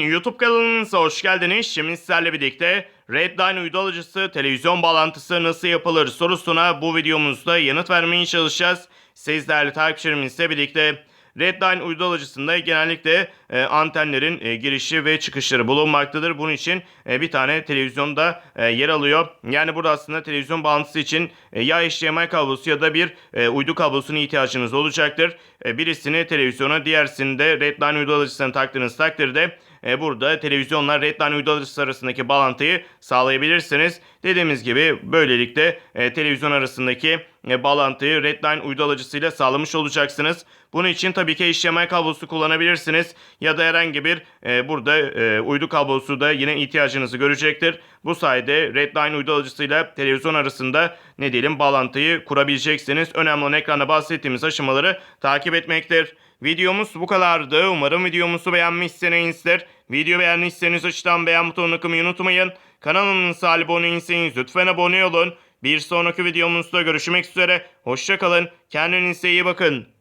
YouTube kanalımıza hoş geldiniz. Şimdi sizlerle birlikte Redline uydu televizyon bağlantısı nasıl yapılır sorusuna bu videomuzda yanıt vermeye çalışacağız. Siz değerli takipçilerimizle birlikte Redline uydu alıcısında genellikle e, antenlerin e, girişi ve çıkışları bulunmaktadır. Bunun için e, bir tane televizyonda e, yer alıyor. Yani burada aslında televizyon bağlantısı için e, ya HDMI kablosu ya da bir e, uydu kablosuna ihtiyacınız olacaktır. E, birisini televizyona, diğersini de Redline uydu alıcısına taktığınız takdirde e, burada televizyonla Redline uydu alıcısı arasındaki bağlantıyı sağlayabilirsiniz. Dediğimiz gibi böylelikle e, televizyon arasındaki e, bağlantıyı Redline uydu alıcısıyla sağlamış olacaksınız. Bunun için tabii ki HDMI kablosu kullanabilirsiniz ya da herhangi bir e, burada e, uydu kablosu da yine ihtiyacınızı görecektir. Bu sayede Redline uydu alıcısıyla televizyon arasında ne diyelim bağlantıyı kurabileceksiniz. Önemli olan ekranda bahsettiğimiz aşamaları takip etmektir. Videomuz bu kadardı. Umarım videomuzu beğenmişsinizdir. Video beğendiyseniz aşağıdan beğen butonuna kılmayı unutmayın. Kanalımıza abone değilseniz lütfen abone olun. Bir sonraki videomuzda görüşmek üzere. Hoşçakalın. Kendinize iyi bakın.